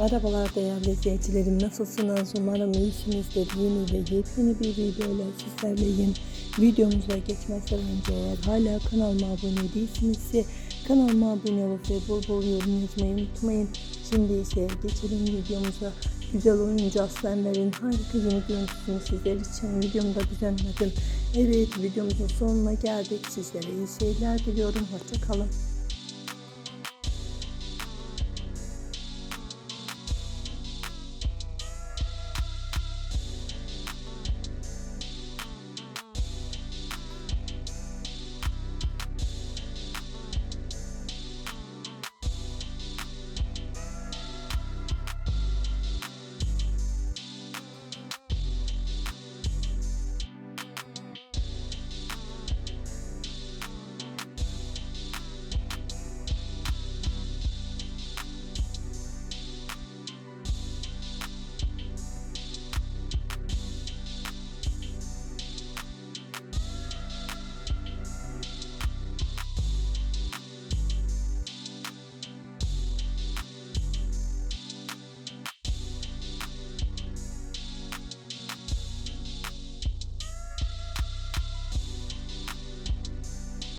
Merhabalar değerli izleyicilerim nasılsınız? Umarım iyisinizdir. Yeni ve yepyeni bir video ile sizlerleyim. Videomuza geçmezden önce eğer hala kanalıma abone değilsinizse kanalıma abone olup ve bol bol yorum yazmayı unutmayın. Şimdi ise geçelim videomuza. Güzel oyuncu Aslenler'in harika yeni görüntüsünü sizler için videomda düzenledim. Evet videomuzun sonuna geldik. Sizlere iyi seyirler diliyorum. Hoşçakalın.